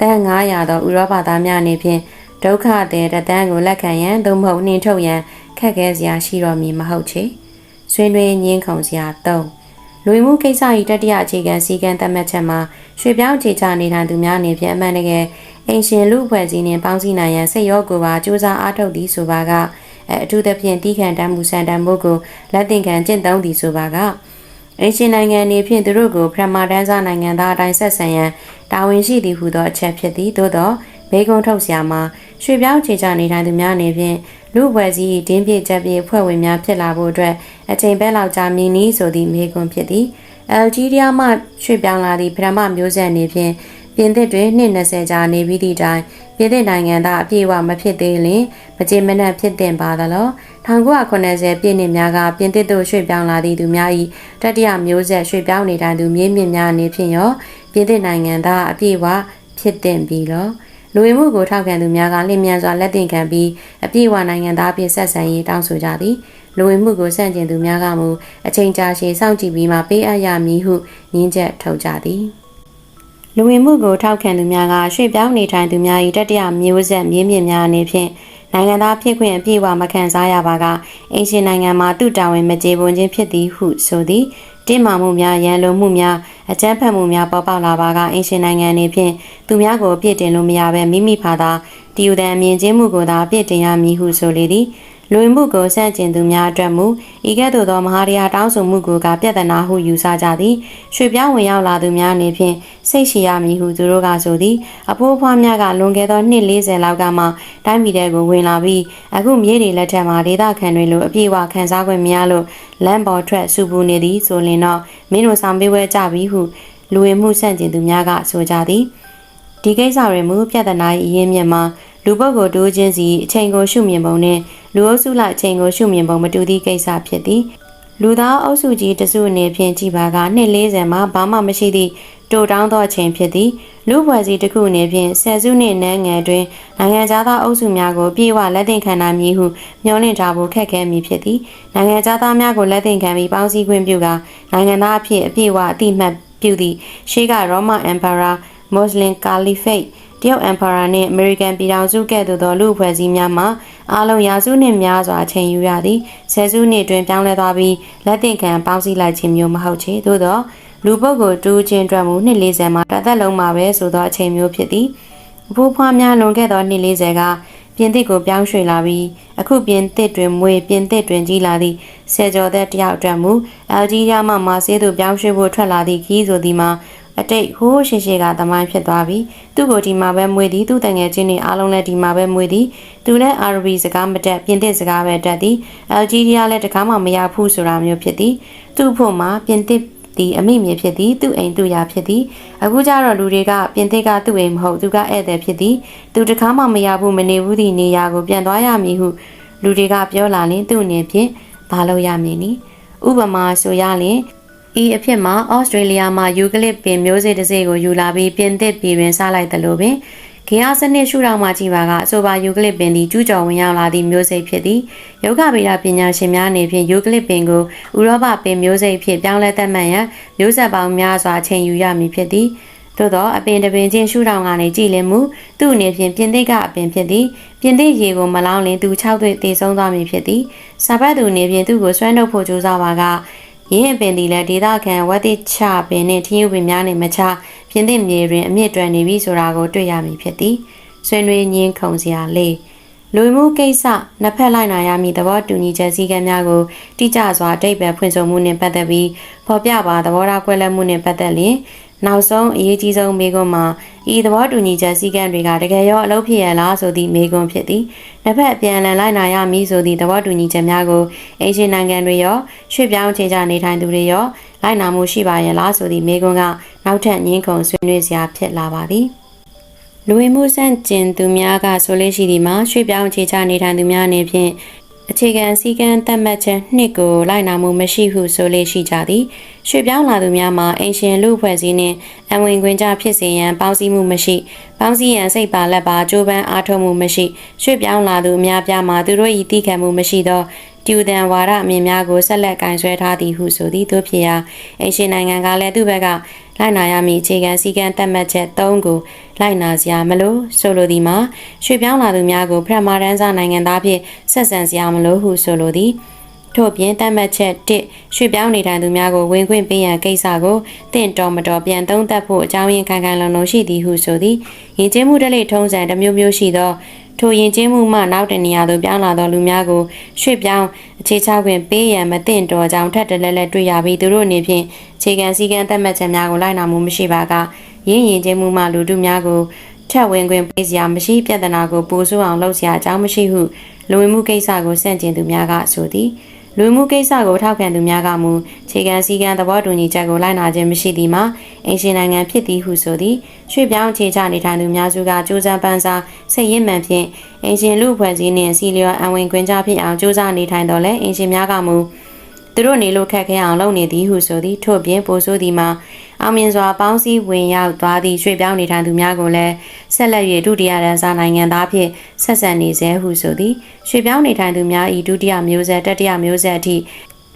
တန်900သောဥရောပသားများအနေဖြင့်ဒုက္ခတဲ့တသန်းကိုလက်ခံရန်သို့မဟုတ်နှင်ထုတ်ရန် ခက်ခဲစရာရှိတော့မည်မဟုတ်ချေဆွေးနွေးညင်းခုန်စရာ၃လူမှုကိစ္စ၏တတိယအခြေခံစည်းကမ်းသတ်မှတ်ချက်မှာရွှေပြောင်းခြေချနေထိုင်သူများအနေဖြင့်အမှန်တကယ်အင်ရှင်လူအဖွဲ့အစည်းနှင့်ပေါင်းစည်းနိုင်ရန်စိတ်ရောကိုယ်ပါစူးစမ်းအားထုတ်သည်ဆိုပါကအထူးသဖြင့်တီးခံတမ်းမှုစံတမ်းမှုကိုလက်သင်ခံကျင့်သုံးသည်ဆိုပါကအင်ရှင်နိုင်ငံအနေဖြင့်သူတို့ကိုပထမတန်းစားနိုင်ငံသားအတိုင်းဆက်ဆံရန်တာဝန်ရှိသည်ဟုသောအချက်ဖြစ်သည်သို့သောဘေကုံထုတ်ဆရာမှာရွှေပြောင်းခြေချနေထိုင်သူများအနေဖြင့် လူပွဲစည်းဒင်းပြချက်ပြဖွဲ့ဝင်များဖြစ်လာဖို့အတွက်အချိန်ပဲလောက်ကြာမြင့်နီးဆိုသည့်မေကွန်ဖြစ်သည်အယ်ဂျီးရီးယားမှရွှေ့ပြောင်းလာသည့်ပထမမျိုးဆက်အနေဖြင့်ပြင်သစ်တွင်နှစ်20ကြာနေပြီးသည့်တိုင်ပြင်သစ်နိုင်ငံသားအပြည့်အဝမဖြစ်သေးလျင်မကြေမနက်ဖြစ်တင်ပါသလော1980ပြည့်နှစ်များကပြင်သစ်သို့ရွှေ့ပြောင်းလာသည့်သူများ၏တတိယမျိုးဆက်ရွှေ့ပြောင်းနေထိုင်သူမြေးမြင့်များအနေဖြင့်ရောပြင်သစ်နိုင်ငံသားအပြည့်အဝဖြစ်တင်ပြီးလော လူဝင်မှုကိုထောက်ခံသူများကလင်းမြန်စွာလက်တင်ခံပြီးအပြည့်အဝနိုင်ငံသားဖြစ်ဆက်ဆံရေးတောင်းဆိုကြသည်လူဝင်မှုကိုစန့်ကျင်သူများကမူအချိန်ကြာရှည်စောင့်ကြည့်ပြီးမှပေးအပ်ရမည်ဟုညင်းချက်ထုတ်ကြသည်လူဝင်မှုကိုထောက်ခံသူများကရွှေ့ပြောင်းနေထိုင်သူများ၏တတိယမျိုးဆက်မြင်းမြင့်များအနေဖြင့်နိုင်ငံသားဖြစ်ခွင့်အပြည့်အဝမခံစားရပါကအင်ရှင်နိုင်ငံမှာသူ့တာဝန်မကျေပွန်ခြင်းဖြစ်သည်ဟုဆိုသည် တင်းမာမှုများရန်လိုမှုများအကြမ်းဖက်မှုများပေါ်ပေါက်လာပါကအင်ရှင်နိုင်ငံအနေဖြင့်သူများကိုအပြစ်တင်လို့မရဘဲမိမိဖာသာတည်ယူတဲ့အမြင်ချင်းမှုကိုသာအပြစ်တင်ရမည်ဟုဆိုလေသည် လူဝင်မှုကိုစန့်ကျင်သူများအတွက်မူဤကဲ့သို့သောမဟာတရားတောင်းဆိုမှုကိုကပြဿနာဟုယူဆကြသည်ရွှေပြောင်းဝင်ရောက်လာသူများအနေဖြင့်စိတ်ရှိရမည်ဟုသူတို့ကဆိုသည်အဖိုးဖွားများကလွန်ခဲ့သောနှစ်40လောက်ကမှတိုင်းပြည်တဲကိုဝင်လာပြီးအခုမြေတွေလက်ထက်မှာဒေသခံတွေလိုအပြည့်အဝခံစား권မရလို့လမ်းပေါ်ထွက်စူပူနေသည်ဆိုရင်တော့မင်းတို့ဆောင်ပေးဝဲကြပြီဟုလူဝင်မှုစန့်ကျင်သူများကဆိုကြသည်ဒီကိစ္စတွေမူပြဿနာ၏အရင်းမြစ်မှာလူပုဂ္ဂိုလ်တိုးချင်းစီအချိန်ကိုရှုမြင်ပုံနဲ့ လူအုပ်စုလိုက်အချိန်ကိုရှုမြင်ပုံမတူသည့်ကိစ္စဖြစ်သည်လူသားအုပ်စုကြီးတစုအနေဖြင့်ကြည်ပါကနှစ်40မှာဘာမှမရှိသည့်တိုတောင်းသောအချိန်ဖြစ်သည်လူဖွဲ့စည်းတစ်ခုအနေဖြင့်ဆယ်စုနှစ်နန်းငယ်တွင်နိုင်ငံသားအုပ်စုများကိုပြေဝလက်သင့်ခံနိုင်မည်ဟုမျှော်လင့်ထားဖို့ခက်ခဲမည်ဖြစ်သည်နိုင်ငံသားများကိုလက်သင့်ခံပြီးပေါင်းစည်းခွင့်ပြုကာနိုင်ငံသားအဖြစ်အပြည့်အဝအတိအမှတ်ပြုသည့်ရှေးက Roman Emperor Muslim Caliphate တ ရုတ် Emperor နှင့် American ပြည်ထောင်စုကဲ့သို့သောလူအဖွဲ့အစည်းများမှာအားလုံးရာစုနှစ်များစွာအချိန်ယူရသည်ဆယ်စုနှစ်တွင်ပြောင်းလဲသွားပြီးလက်သင့်ခံပေါင်းစည်းလိုက်ခြင်းမျိုးမဟုတ်ချေသို့သောလူပုဂ္ဂိုလ်တူးချင်းအတွက်မူနှစ်40မှာတစ်သက်လုံးမှာပဲဆိုသောအချိန်မျိုးဖြစ်သည်အဖိုးဖွားများလွန်ခဲ့သောနှစ်40ကပြင်သစ်ကိုပြောင်းရွှေ့လာပြီးအခုပြင်သစ်တွင်မွေပြင်သစ်တွင်ကြီးလာသည့်ဆယ်ကျော်သက်တယောက်အတွက်မူအယ်ဂျီးရီးယားမှမာဆေးသို့ပြောင်းရွှေ့ဖို့ထွက်လာသည့်ခီးဆိုသည်မှာ အတိတ်ဟိုးရှိရှိကသမိုင်းဖြစ်သွားပြီသူ့ကိုဒီမှာပဲမွေသည်သူ့တငယ်ချင်းတွေအားလုံးလည်းဒီမှာပဲမွေသည်သူလည်းအာရဗီစကားမတက်ပြင်သစ်စကားပဲတက်သည်အယ်ဂျီးရီးယားလည်းတကားမှမရဘူးဆိုတာမျိုးဖြစ်သည်သူ့ဖို့မှာပြင်သစ်သည်အမိမြေဖြစ်သည်သူ့အိမ်သူ့ရာဖြစ်သည်အခုကျတော့လူတွေကပြင်သစ်ကသူ့အိမ်မဟုတ်သူကဧည့်သည်ဖြစ်သည်သူတကားမှမရဘူးမနေဘူးသည့်နေရာကိုပြန်သွားရမည်ဟုလူတွေကပြောလာရင်သူ့အနေဖြင့်ဘာလို့ရမည်နည်းဥပမာဆိုရရင် ဤအဖြစ်မှာဩစတြေးလျမှာယူကလစ်ပင်မျိုးစေ့တစ်စိကိုယူလာပြီးပြင်သစ်ပြည်တွင်စားလိုက်တယ်လို့ပင်ဂေယစနစ်ရှုထောင့်မှကြည့်ပါကအဆိုပါယူကလစ်ပင်သည်ကျူးကျော်ဝင်ရောက်လာသည့်မျိုးစိတ်ဖြစ်သည်ယောဂဗေဒပညာရှင်များအနေဖြင့်ယူကလစ်ပင်ကိုဥရောပပင်မျိုးစိတ်ဖြစ်ပြောင်းလဲသတ်မှတ်ရန်မျိုးဆက်ပေါင်းများစွာချိန်ယူရမည်ဖြစ်သည်သို့သောအပင်တပင်ချင်းရှုထောင့်ကနေကြည်လင်မှုသူ့အနေဖြင့်ပြင်သစ်ကအပင်ဖြစ်သည်ပြင်သစ်ရေကိုမလောင်းလင်သူ6သွေ့တည်ဆုံးသွားမည်ဖြစ်သည်စာပတ်သူအနေဖြင့်သူ့ကိုဆွဲနှုတ်ဖို့ကြိုးစားပါက ရင်းအပင်သည်လည်းဒေသခံဝက်တိချပင်နှင့်ထင်းယူပင်များနှင့်မချပြင်းသည့်မြေတွင်အမြင့်တွယ်နေပြီဆိုတာကိုတွေ့ရမည်ဖြစ်သည်ဆွေးနွေးညင်းခုံစရာလေးလူမှုကိစ္စနှစ်ဖက်လိုက်နာရမည့်သဘောတူညီချက်စည်းကမ်းများကိုတိကျစွာအတိတ်ပဲဖွင့်ဆိုမှုနှင့်ပတ်သက်ပြီးဖော်ပြပါသဘောထားကွဲလွဲမှုနှင့်ပတ်သက်လျင် နောက်ဆုံးအရေးကြီးဆုံးမေးခွန်းမှာဤသဘောတူညီချက်စည်းကမ်းတွေကတကယ်ရောအလုပ်ဖြစ်ရလားဆိုသည့်မေးခွန်းဖြစ်သည်။တစ်ဖက်အပြန်အလှန်လိုက်နာရမည်ဆိုသည့်သဘောတူညီချက်များကိုအင်ရှင်နိုင်ငံတွေရောရွှေ့ပြောင်းခြေချနေထိုင်သူတွေရောလိုက်နာမှုရှိပါရဲ့လားဆိုသည့်မေးခွန်းကနောက်ထပ်ညှင်းခုန်ဆွေးနွေးစရာဖြစ်လာပါသည်။လူဝင်မှုစန့်ကျင်သူများကဆိုလို့ရှိသည်မှာရွှေ့ပြောင်းခြေချနေထိုင်သူများအနေဖြင့် အခြေခံစည်းကမ်းသတ်မှတ်ချက်နှစ်ကိုလိုက်နာမှုမရှိဟုဆိုလေရှိကြသည်ရွှေပြောင်းလာသူများမှာအင်ရှင်လူဖွဲ့စည်းနှင့်အဝင်ခွင့်ကြဖြစ်စေရန်ပေါင်းစည်းမှုမရှိပေါင်းစည်းရန်စိတ်ပါလက်ပါကြိုးပမ်းအားထုတ်မှုမရှိရွှေပြောင်းလာသူအများပြားမှာသူတို့၏တည်ခံမှုမရှိသောတူတန်ဝါဒအမြင်များကိုဆက်လက်ကင်ဆွဲထားသည်ဟုဆိုသည်တို့ဖြစ်ရာအင်ရှင်နိုင်ငံကလည်းသူ့ဘက်က လိုက်နာရမည့်အခြေခံစည်းကမ်းသတ်မှတ်ချက်၃ကိုလိုက်နာစရာမလိုဆိုလိုသည်မှာရွှေပြောင်းလာသူများကိုပထမတန်းစားနိုင်ငံသားဖြင့်ဆက်ဆံစရာမလိုဟုဆိုလိုသည် ထို့ပြင်တတ်မှတ်ချက်1ရွှေပြောင်းနေထိုင်သူများကိုဝင်ခွင့်ပေးရန်ကိစ္စကိုတင့်တော်မတော်ပြန်သုံးသပ်ဖို့အကြောင်းရင်းခံခံလုံလုံရှိသည်ဟုဆိုသည်ယဉ်ကျေးမှုတလိထုံးစံတစ်မျိုးမျိုးရှိသောထိုယဉ်ကျေးမှုမှနောက်တနေရာသို့ပြောင်းလာသောလူများကိုရွှေ့ပြောင်းအခြေချခွင့်ပေးရန်မသင့်တော်ကြောင်းထပ်တလဲလဲတွေ့ရပြီးသူတို့အနေဖြင့်ခြေခံစည်းကမ်းသတ်မှတ်ချက်များကိုလိုက်နာမှုမရှိပါကရင်းရင်ကျေးမှုမှလူတို့များကိုထက်ဝင်ခွင့်ပေးစရာမရှိပြဿနာကိုပိုဆိုးအောင်လုပ်စရာအကြောင်းမရှိဟုလူဝင်မှုကိစ္စကိုစန့်ကျင်သူများကဆိုသည် လူမှုကိစ္စကိုထောက်ခံသူများကမူခြေခံစည်းကမ်းသဘောတူညီချက်ကိုလိုက်နာခြင်းမရှိသည်မှာအင်ရှင်နိုင်ငံဖြစ်သည်ဟုဆိုသည်ရွှေ့ပြောင်းခြေချနေထိုင်သူများစုကစူးစမ်းပန်းစားစိတ်ရင်းမှန်ဖြင့်အင်ရှင်လူဖွဲ့စည်းနှင့်စီလျော်အဝင်ခွင့်ကြဖြစ်အောင်စူးစမ်းနေထိုင်တော်လဲအင်ရှင်များကမူ သူတို့နေလို့ခက်ခဲအောင်လုပ်နေသည်ဟုဆိုသည်ထို့ပြင်ပိုဆိုးသည်မှာအောင်မြင်စွာပေါင်းစည်းဝင်ရောက်သွားသည့်ရွှေ့ပြောင်းနေထိုင်သူများကိုလည်းဆက်လက်၍ဒုတိယတန်းစားနိုင်ငံသားဖြင့်ဆက်ဆံနေစေဟုဆိုသည်ရွှေ့ပြောင်းနေထိုင်သူများ၏ဒုတိယမျိုးဆက်တတိယမျိုးဆက်အထိ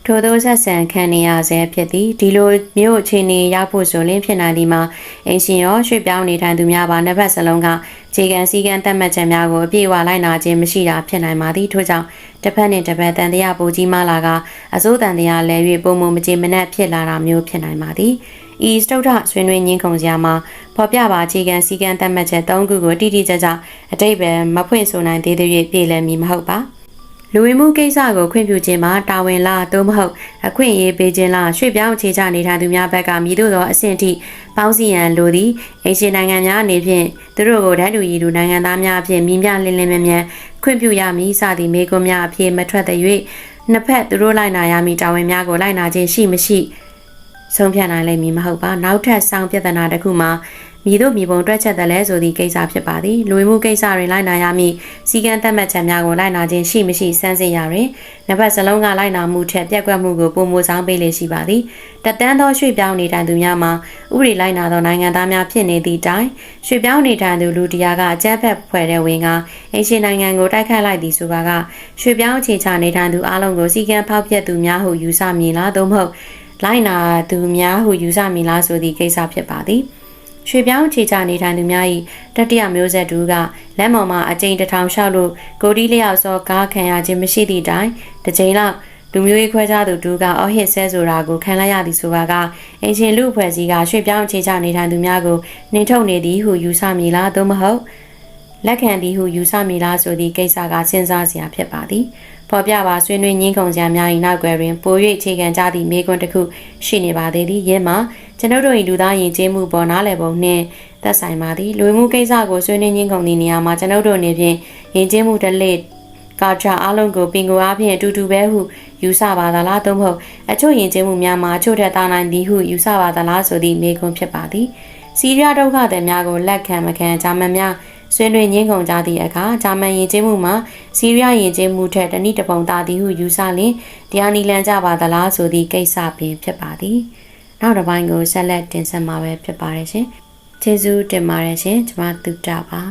ထို့သောဆက်ဆံခံနေရဆဲဖြစ်သည်ဒီလိုမျိုးအခြေအနေရောက်ဖို့ဆိုရင်ဖြစ်နိုင်သည်မှာအင်ရှင်ရောရွှေ့ပြောင်းနေထိုင်သူများပါနှစ်ဖက်စလုံးကခြေကံစည်းကမ်းသတ်မှတ်ချက်များကိုအပြည့်အဝလိုက်နာခြင်းမရှိတာဖြစ်နိုင်ပါသည်ထို့ကြောင့်တစ်ဖက်နှင့်တစ်ဖက်တန်တရားပူကြီးမလာကအစိုးတန်တရားလဲ၍ပုံမမကြေမနက်ဖြစ်လာတာမျိုးဖြစ်နိုင်ပါသည်ဤစတုထဆွေးနွေးညင်းခုန်စရာမှာဖော်ပြပါခြေကံစည်းကမ်းသတ်မှတ်ချက်၃ခုကိုတိတိကျကျအတိတ်ပဲမဖွင့်ဆိုနိုင်သေးသေး၍ပြည်လည်မည်မဟုတ်ပါ လူဝင်မှုကိစ္စကိုခွင့်ပြုခြင်းမှာတာဝန်လားသို့မဟုတ်အခွင့်အရေးပေးခြင်းလားရွှေ့ပြောင်းအခြေချနေထိုင်သူများဘက်ကမြည်သို့သောအဆင့်ထိပေါင်းစည်းရန်လိုသည်အရှင်နိုင်ငံများအနေဖြင့်သူတို့ကိုတန်းတူရည်သူနိုင်ငံသားများအဖြစ်မြင်းပြလင်းလင်းမြန်းမြန်းခွင့်ပြုရမည်စသည့်မေကွန်းများအဖြစ်မထွက်သည်၍နှစ်ဖက်သူတို့လိုက်နာရမည်တာဝန်များကိုလိုက်နာခြင်းရှိမရှိ ဆုံးဖြတ်နိုင်လိမ့်မည်မဟုတ်ပါနောက်ထပ်စောင့်ပြဿနာတစ်ခုမှာမြည်တို့မြည်ပုံတွက်ချက်တယ်လဲဆိုသည့်ကိစ္စဖြစ်ပါသည်လူဝင်မှုကိစ္စတွင်လိုက်နာရမည်စီကံသတ်မှတ်ချက်များကိုလိုက်နာခြင်းရှိမရှိစမ်းစစ်ရတွင်နှစ်ဖက်စလုံးကလိုက်နာမှုထက်ပြက်ကွက်မှုကိုပုံမဆောင်ပေးလေရှိပါသည်တတန်းသောရွှေ့ပြောင်းနေထိုင်သူများမှာဥပဒေလိုက်နာသောနိုင်ငံသားများဖြစ်နေသည့်တိုင်ရွှေ့ပြောင်းနေထိုင်သူလူတရားကအကြမ်းဖက်ဖွဲ့တဲ့ဝင်ကအင်ရှင်နိုင်ငံကိုတိုက်ခတ်လိုက်သည်ဆိုပါကရွှေ့ပြောင်းအခြေချနေထိုင်သူအလုံးကိုစီကံဖောက်ပြက်သူများဟုယူဆမည်လားသို့မဟုတ် လိုက်နာသူများဟုယူဆမည်လားဆိုသည့်ကိစ္စဖြစ်ပါသည်ရွှေပြောင်းခြေချနေထိုင်သူများ၏တတိယမျိုးဆက်တူကလက်မော်မှာအကျိန်တစ်ထောင်လျှောက်လို့ကိုဒီလျောက်စောကားခံရခြင်းမရှိသည့်တိုင်တစ်ချိန်လောက်လူမျိုးရေးခွဲခြားသူတူကအော်ဟစ်ဆဲဆိုတာကိုခံလိုက်ရသည်ဆိုပါကအင်ရှင်လူအဖွဲ့စည်းကရွှေပြောင်းခြေချနေထိုင်သူများကိုနှင်ထုတ်နေသည်ဟုယူဆမည်လားသို့မဟုတ်လက်ခံသည်ဟုယူဆမည်လားဆိုသည့်ကိစ္စကစဉ်းစားစရာဖြစ်ပါသည်ဖော်ပြပါဆွေးနွေးငင်းခုန်စရာများ၏နောက်ွယ်တွင်ပို၍အခြေခံကြသည့်မိကွန်းတစ်ခုရှိနေပါသေးသည်ယင်းမှာကျွန်ုပ်တို့၏လူသားယဉ်ကျေးမှုပေါ်နားလည်ပုံနှင့်သက်ဆိုင်ပါသည်လူမှုကိစ္စကိုဆွေးနွေးငင်းခုန်သည့်နေရာမှာကျွန်ုပ်တို့အနေဖြင့်ယဉ်ကျေးမှုတစ်လက်ကာချာအလုံးကိုပင်ကိုအားဖြင့်အတူတူပဲဟုယူဆပါသလားသို့မဟုတ်အချို့ယဉ်ကျေးမှုများမှာအချို့ထက်သာနိုင်သည်ဟုယူဆပါသလားဆိုသည့်မေခွန်းဖြစ်ပါသည်စီးရီးယားဒုက္ခသည်များကိုလက်ခံမခံဂျာမန်များ ဆွေးနွေးငင်းကုန်ကြသည့်အခါဂျာမန်ယဉ်ကျေးမှုမှာစီးရီးယားယဉ်ကျေးမှုထက်တနည်းတစ်ပုံသာသည်ဟုယူဆလျင်တရားနီလန်ကြပါသလားဆိုသည့်ကိစ္စပင်ဖြစ်ပါသည်နောက်တစ်ပိုင်းကိုဆက်လက်တင်ဆက်မှာပဲဖြစ်ပါတယ်ရှင်ကျေးဇူးတင်ပါတယ်ရှင်ကျွန်မသုတပါ